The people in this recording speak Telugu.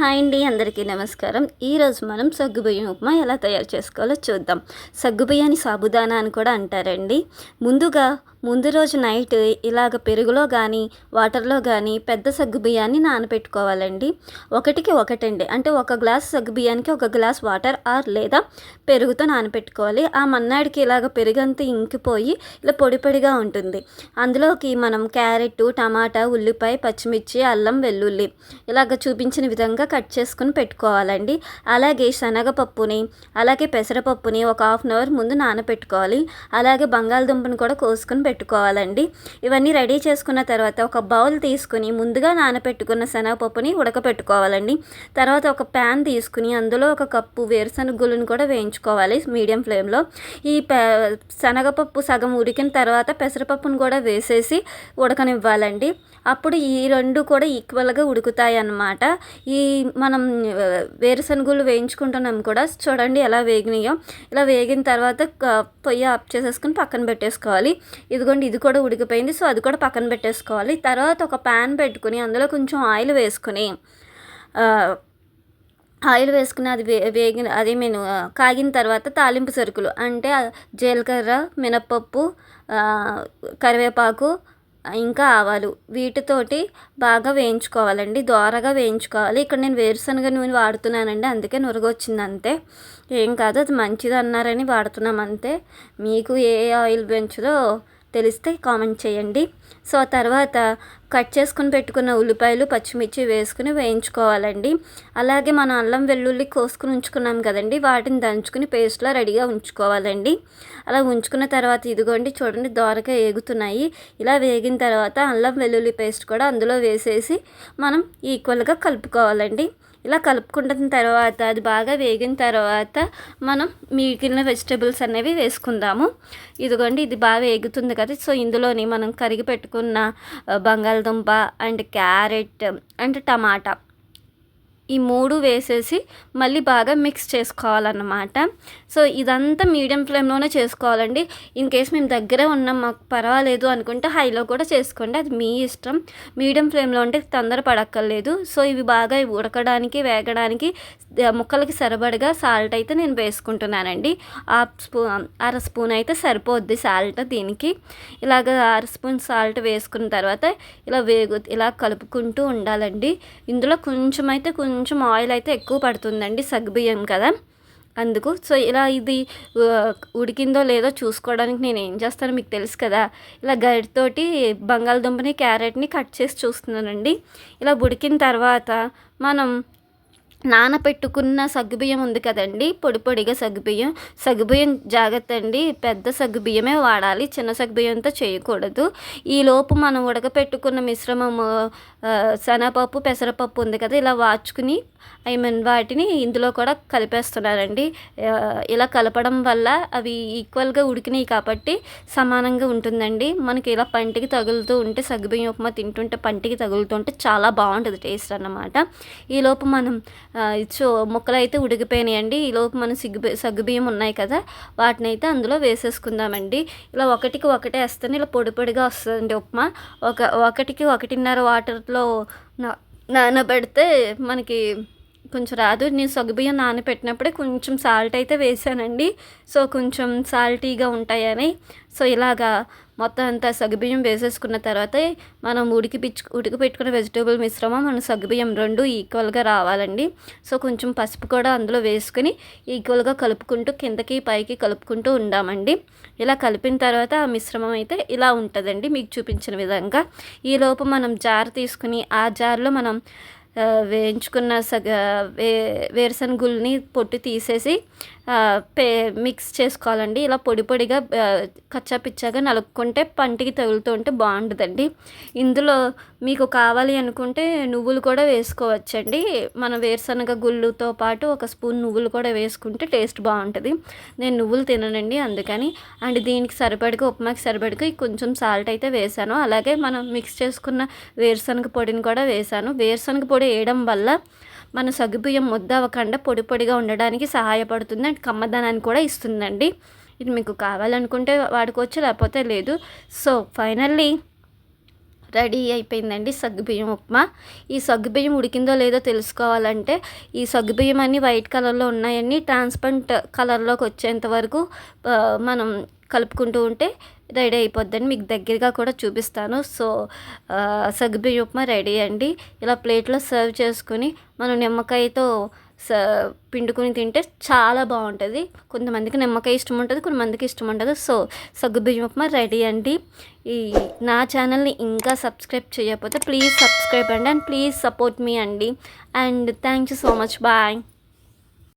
హాయ్ అండి అందరికీ నమస్కారం. ఈరోజు మనం సగ్గుబియ్యం ఉప్మా ఎలా తయారు చేసుకోవాలో చూద్దాం. సగ్గుబియ్యాన్ని సాబుదానా అని కూడా అంటారండి. ముందుగా ముందు రోజు నైట్ ఇలాగ పెరుగులో కానీ వాటర్లో కానీ పెద్ద సగ్గు బియ్యాన్ని నానబెట్టుకోవాలండి. ఒకటికి ఒకటండి. అంటే ఒక గ్లాస్ సగ్గుబియ్యానికి ఒక గ్లాస్ వాటర్ ఆర్ లేదా పెరుగుతో నానబెట్టుకోవాలి. ఆ మన్నాడికి ఇలాగ పెరుగంతా ఇంకిపోయి ఇలా పొడి పొడిగా ఉంటుంది. అందులోకి మనం క్యారెట్ టమాటా ఉల్లిపాయ పచ్చిమిర్చి అల్లం వెల్లుల్లి ఇలాగ చూపించిన విధంగా కట్ చేసుకుని పెట్టుకోవాలండి. అలాగే శనగపప్పుని అలాగే పెసరపప్పుని ఒక హాఫ్ అన్ అవర్ ముందు నానబెట్టుకోవాలి. అలాగే బంగాళదుంపని కూడా కోసుకుని పెట్టుకోవాలండి. ఇవన్నీ రెడీ చేసుకున్న తర్వాత ఒక బౌల్ తీసుకుని ముందుగా నానబెట్టుకున్న శనగపప్పుని ఉడకపెట్టుకోవాలండి. తర్వాత ఒక ప్యాన్ తీసుకుని అందులో ఒక కప్పు వేరుశనగులను కూడా వేయించుకోవాలి మీడియం ఫ్లేమ్లో. ఈ శనగపప్పు సగం ఉడికిన తర్వాత పెసరపప్పును కూడా వేసేసి ఉడకనివ్వాలండి. అప్పుడు ఈ రెండు కూడా ఈక్వల్గా ఉడుకుతాయి అన్నమాట ఈ మనం వేరుశనగులు వేయించుకుంటున్నాం కూడా చూడండి ఎలా వేగినాయో. ఇలా వేగిన తర్వాత పొయ్యి ఆఫ్ చేసేసుకుని పక్కన పెట్టేసుకోవాలి. ఇదిగోండి ఇది కూడా ఉడికిపోయింది. సో అది కూడా పక్కన పెట్టేసుకోవాలి. తర్వాత ఒక ప్యాన్ పెట్టుకుని అందులో కొంచెం ఆయిల్ వేసుకుని ఆయిల్ వేసుకుని అది వే వేగిన అదే నేను కాగిన తర్వాత తాలింపు సరుకులు. అంటే జీలకర్ర మినప్పప్పు కరివేపాకు ఇంకా ఆవాలు. వీటితోటి బాగా వేయించుకోవాలండి. దోరగా వేయించుకోవాలి. ఇక్కడ నేను వేరుశనగ నూనె వాడుతున్నానండి. అందుకే నురగొచ్చింది అంతే. ఏం కాదు అది మంచిది అన్నారని వాడుతున్నాం అంతే. మీకు ఏ ఆయిల్ పెంచుదో తెలిస్తే కామెంట్ చేయండి. సో తర్వాత కట్ చేసుకుని పెట్టుకున్న ఉల్లిపాయలు పచ్చిమిర్చి వేసుకుని వేయించుకోవాలండి. అలాగే మనం అల్లం వెల్లుల్లి కోసుకుని ఉంచుకున్నాం కదండి వాటిని దంచుకుని పేస్ట్లా రెడీగా ఉంచుకోవాలండి. అలా ఉంచుకున్న తర్వాత ఇదిగోండి చూడండి దోరగా వేగుతున్నాయి ఇలా వేగిన తర్వాత అల్లం వెల్లుల్లి పేస్ట్ కూడా అందులో వేసేసి మనం ఈక్వల్గా కలుపుకోవాలండి. ఇలా కలుపుకుంటున్న తర్వాత అది బాగా వేగిన తర్వాత మనం మిగిలిన వెజిటేబుల్స్ అనేవి వేసుకుందాము. ఇదిగోండి ఇది బాగా వేగుతుంది కదా. సో ఇందులోని మనం కరిగి పెట్టుకున్న బంగాళదుంప అండ్ క్యారెట్ అండ్ టమాటా ఈ మూడు వేసేసి మళ్ళీ బాగా మిక్స్ చేసుకోవాలన్నమాట. సో ఇదంతా మీడియం ఫ్లేమ్లోనే చేసుకోవాలండి. ఇన్ కేస్ మేము దగ్గరే ఉన్నాం మాకు పర్వాలేదు అనుకుంటే హైలో కూడా చేసుకోండి. అది మీ ఇష్టం. మీడియం ఫ్లేమ్లో ఉంటే తొందర పడక్కర్లేదు. సో ఇవి బాగా ఉడకడానికి వేగడానికి ముక్కలకి సరిపడగా సాల్ట్ అయితే నేను వేసుకుంటున్నానండి. హాఫ్ స్పూన్ అర స్పూన్ అయితే సరిపోద్ది సాల్ట్ దీనికి. ఇలాగ అర స్పూన్ సాల్ట్ వేసుకున్న తర్వాత ఇలా వేగు ఇలా కలుపుకుంటూ ఉండాలండి. ఇందులో కొంచెం అయితే కొంచెం కొంచెం ఆయిల్ అయితే ఎక్కువ పడుతుందండి సగ్గుబియ్యం కదా. అందుకు సో ఇలా ఇది ఉడికిందో లేదో చూసుకోవడానికి నేను ఏం చేస్తానో మీకు తెలుసు కదా. ఇలా గరిటతోటి బంగాళదుంపని క్యారెట్ని కట్ చేసి చూస్తున్నానండి. ఇలా ఉడికిన తర్వాత మనం నానపెట్టుకున్న సగ్గుబియ్యం ఉంది కదండి పొడి పొడిగా సగ్గుబియ్యం. సగ్గుబియ్యం జాగ్రత్త అండి పెద్ద సగ్గుబియ్యమే వాడాలి చిన్న సగ్గుబియ్యంతో చేయకూడదు. ఈలోపు మనం ఉడకపెట్టుకున్న మిశ్రమము శనగపప్పు పెసరపప్పు ఉంది కదా ఇలా వాచుకుని ఐ మీన్ వాటిని ఇందులో కూడా కలిపేస్తున్నారండి. ఇలా కలపడం వల్ల అవి ఈక్వల్గా ఉడికినాయి కాబట్టి సమానంగా ఉంటుందండి. మనకి ఇలా పంటికి తగులుతూ ఉంటే సగ్గుబియ్యం ఉప్మా తింటుంటే పంటికి తగులుతుంటే చాలా బాగుంటుంది టేస్ట్ అన్నమాట. ఈలోపు మనం సో ముక్కలు అయితే ఉడికిపోయినాయండి. ఈలోపు మనం సిగ్గు సగ్గుబియ్యం ఉన్నాయి కదా వాటిని అయితే అందులో వేసేసుకుందామండి. ఇలా ఒకటికి ఒకటే వేస్తేనే ఇలా పొడి పొడిగా వస్తుందండి ఉప్మా. ఒక ఒకటికి ఒకటిన్నర వాటర్ వాటర్లో నానబెడితే మనకి కొంచెం రాదు. నేను సగ్గుబియ్యం నానబెట్టినప్పుడే కొంచెం సాల్ట్ అయితే వేసానండి. సో కొంచెం సాల్టీగా ఉంటాయని. సో ఇలాగా మొత్తం అంతా సగ్గుబియ్యం వేసేసుకున్న తర్వాత మనం ఉడికి పిచ్చు ఉడికి పెట్టుకున్న వెజిటేబుల్ మిశ్రమం మన సగ్గుబియ్యం రెండు ఈక్వల్గా రావాలండి. సో కొంచెం పసుపు కూడా అందులో వేసుకుని ఈక్వల్గా కలుపుకుంటూ కిందకి పైకి కలుపుకుంటూ ఉండామండి. ఇలా కలిపిన తర్వాత ఆ మిశ్రమం అయితే ఇలా ఉంటుందండి మీకు చూపించిన విధంగా. ఈలోపు మనం జార్ తీసుకుని ఆ జార్లో మనం వేయించుకున్న సగ వే వేరుశనగుల్ని పొట్టు తీసేసి పే మిక్స్ చేసుకోవాలండి. ఇలా పొడి పొడిగా కచ్చా పిచ్చాగా నలుపుకుంటే పంటికి తగులుతూ ఉంటే బాగుంటుందండి ఇందులో మీకు కావాలి అనుకుంటే నువ్వులు కూడా వేసుకోవచ్చండి. మన వేరుశనగ గుళ్ళుతో పాటు ఒక స్పూన్ నువ్వులు కూడా వేసుకుంటే టేస్ట్ బాగుంటుంది. నేను నువ్వులు తిననండి అందుకని. అండ్ దీనికి సరిపడిగా ఉప్మాకి సరిపడిగా కొంచెం సాల్ట్ అయితే వేసాను. అలాగే మనం మిక్స్ చేసుకున్న వేరుశనగ పొడిని కూడా వేసాను. వేరుశనగ పొడి వేయడం వల్ల మన సగ్గుబియ్యం ముద్ద అవ్వకుండా పొడి పొడిగా ఉండడానికి సహాయపడుతుంది. అండ్ కమ్మదనాన్ని కూడా ఇస్తుందండి. ఇది మీకు కావాలనుకుంటే వాడుకోవచ్చు లేకపోతే లేదు. సో ఫైనల్లీ రెడీ అయిపోయిందండి సగ్గుబియ్యం ఉప్మా. ఈ సగ్గుబియ్యం ఉడికిందో లేదో తెలుసుకోవాలంటే ఈ సగ్గుబియ్యం అన్నీ వైట్ కలర్లో ఉన్నాయని ట్రాన్స్పరెంట్ కలర్లోకి వచ్చేంత వరకు మనం కలుపుకుంటూ ఉంటే రెడీ అయిపోద్దని మీకు దగ్గరగా కూడా చూపిస్తాను. సో ఆ, ఉప్మా రెడీ అండి. ఇలా ప్లేట్లో సర్వ్ చేసుకుని మనం నిమ్మకాయతో స పిండుకుని తింటే చాలా బాగుంటుంది. కొంతమందికి నిమ్మకాయ ఇష్టం ఉంటుంది కొంతమందికి ఇష్టం ఉండదు. సో సగ్గుబియ్యం ఉప్మా రెడీ అండి. ఈ నా ఛానల్ని ఇంకా సబ్స్క్రైబ్ చేయకపోతే ప్లీజ్ సబ్స్క్రైబ్ అండి అండ్ ప్లీజ్ సపోర్ట్ మీ అండి. And thank you so much. Bye.